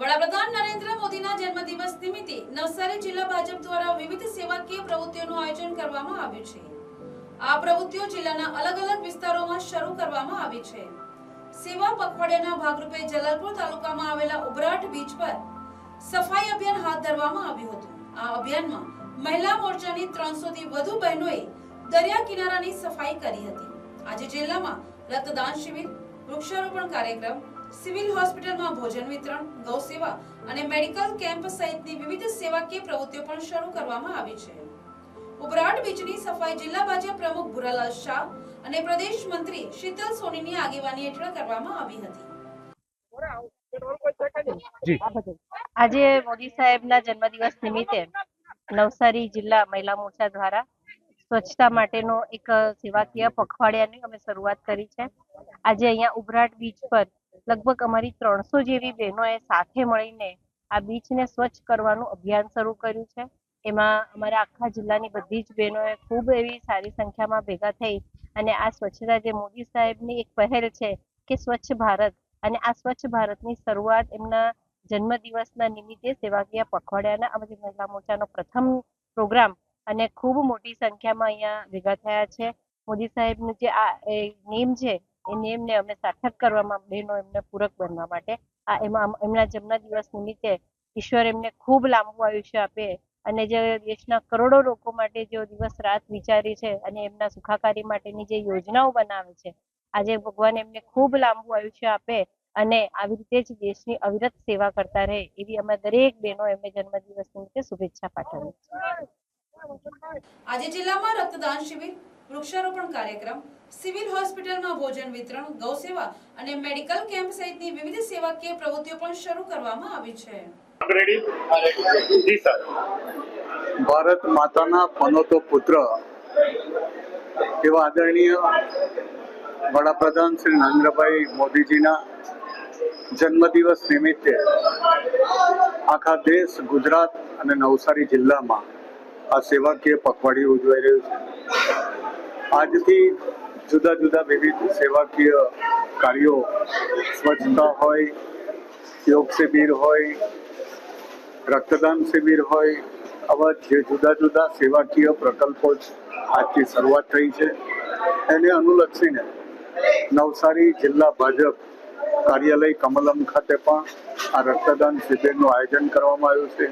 વડાપ્રધાન નરેન્દ્ર મોદીના જન્મદિવસ નિમિત્તે નવસારી જિલ્લા ભાજપ દ્વારા વિવિધ સેવાકીય પ્રવૃત્તિઓનું આયોજન કરવામાં આવ્યું છે. આ પ્રવૃત્તિઓ જિલ્લાના અલગ અલગ વિસ્તારોમાં શરૂ કરવામાં આવી છે. સેવા પખવાડિયાના ભાગરૂપે જલાલપુર તાલુકામાં આવેલા ઉભરાટ બીચ પર સફાઈ અભિયાન હાથ ધરવામાં આવ્યું હતું. આ અભિયાનમાં મહિલા મોરચાની ત્રણસો થી વધુ બહેનોએ દરિયા કિનારાની સફાઈ કરી હતી. આજે જિલ્લામાં રક્તદાન શિબિર વૃક્ષારોપણ કાર્યક્રમ સિવિલ હોસ્પિટલમાં ભોજન વિતરણ ગૌ સેવા અને મેડિકલ કેમ્પ સહિતની વિવિધ સેવાકીય પ્રવૃત્તિઓ પણ શરૂ કરવામાં આવી છે. ઉભરાટ બીચની સફાઈ જિલ્લા ભાજપ પ્રમુખ ભુરાલાલ શાહ અને પ્રદેશ મંત્રી શીતલ સોનીની આગેવાની હેઠળ કરવામાં આવી હતી. આજે મોદી સાહેબના જન્મદિવસ નિમિત્તે નવસારી જિલ્લા મહિલા મોરચા દ્વારા સ્વચ્છતા માટેનો એક સેવાકીય પખવાડિયાની અમે શરૂઆત કરી છે. આજે અહીંયા ઉભરાટ બીચ પર લગભગ અમારી ત્રણસો જેવી બહેનોએ સાથે મળીને આ બીચને સ્વચ્છ કરવાનું અભિયાન શરૂ કર્યું છે. એમાં અમારા આખા જિલ્લાની બધી જ બહેનોએ ખૂબ એવી સારી સંખ્યામાં ભેગા થઈ અને આ સ્વચ્છતા જે મોદી સાહેબની એક પહેલ છે કે સ્વચ્છ ભારત અને આ સ્વચ્છ ભારતની શરૂઆત એમના જન્મદિવસના નિમિત્તે સેવાકીય પખવાડિયાના અમારી મહિલા મોરચાનો પ્રથમ પ્રોગ્રામ અને ખૂબ મોટી સંખ્યામાં અહીંયા ભેગા થયા છે. મોદી સાહેબનું જે આ નેમ છે, એ નેમને અમે સાર્થક કરવામાં, બહેનો એમને પૂરક બનવા માટે. આ એમાં એમના જન્મદિવસ નિમિત્તે ઈશ્વર એમને ખૂબ લાંબુ આયુષ્ય આપે અને જે દેશના કરોડો લોકો માટે જે દિવસ રાત વિચારી છે અને એમના સુખાકારી માટેની જે યોજનાઓ બનાવે છે, આજે ભગવાન એમને ખૂબ લાંબુ આયુષ્ય આપે અને આવી રીતે જ દેશની અવિરત સેવા કરતા રહે એવી અમે દરેક બહેનો એમને જન્મદિવસ નિમિત્તે શુભેચ્છા પાઠવી આજે જિલ્લામાં રક્તદાન શિબિર વૃક્ષારોપણ કાર્યક્રમ સિવિલ હોસ્પિટલમાં ભોજન વિતરણ ગૌસેવા અને મેડિકલ કેમ્પ સહિતની વિવિધ સેવાકીય પ્રવૃત્તિઓ પણ શરૂ કરવામાં આવી છે. રેડી જી સર ભારત માતાના પનોતો પુત્ર એવા આદરણીય વડાપ્રધાન શ્રી નરેન્દ્રભાઈ મોદીજીના જન્મદિવસ નિમિત્તે આખા દેશ ગુજરાત અને નવસારી જિલ્લામાં આ સેવાકીય પખવાડિયું ઉજવાઈ રહ્યું છે. આજથી જુદા જુદા વિવિધ સેવાકીય કાર્યો સ્વચ્છતા હોય, યોગ શિબિર હોય, રક્તદાન શિબિર હોય, આવા જે જુદા જુદા સેવાકીય પ્રકલ્પો આજથી શરૂઆત થઈ છે. એને અનુલક્ષીને નવસારી જિલ્લા ભાજપ કાર્યાલય કમલમ ખાતે પણ આ રક્તદાન શિબિરનું આયોજન કરવામાં આવ્યું છે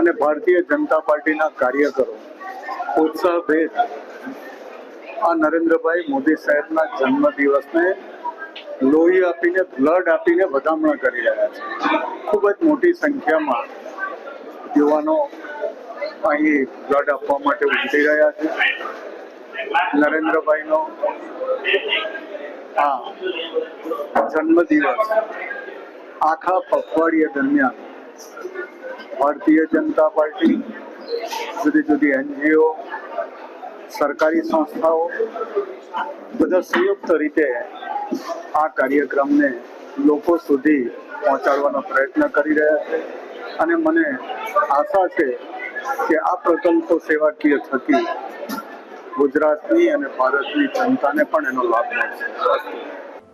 અને ભારતીય જનતા પાર્ટીના કાર્યકરો ઉત્સાહભેર આ નરેન્દ્રભાઈ મોદી સાહેબના જન્મ દિવસને લોહી આપીને, બ્લડ આપીને વધામણા કરી રહ્યા છે. ખૂબ જ મોટી સંખ્યામાં યુવાનો અહીં બ્લડ આપવા માટે ઉમટી રહ્યા છે. નરેન્દ્રભાઈનો આ જન્મદિવસ આખા પખવાડિયા દરમિયાન ભારતીય જનતા પાર્ટી, જુદી જુદી એનજીઓ, સરકારી સંસ્થાઓ બધા સંયુક્ત રીતે આ કાર્યક્રમને લોકો સુધી પહોંચાડવાનો પ્રયત્ન કરી રહ્યા છે. અને મને આશા છે કે આ પ્રકલ્પો સેવાકીય થકી ગુજરાતની અને ભારતની જનતાને પણ એનો લાભ મળશે.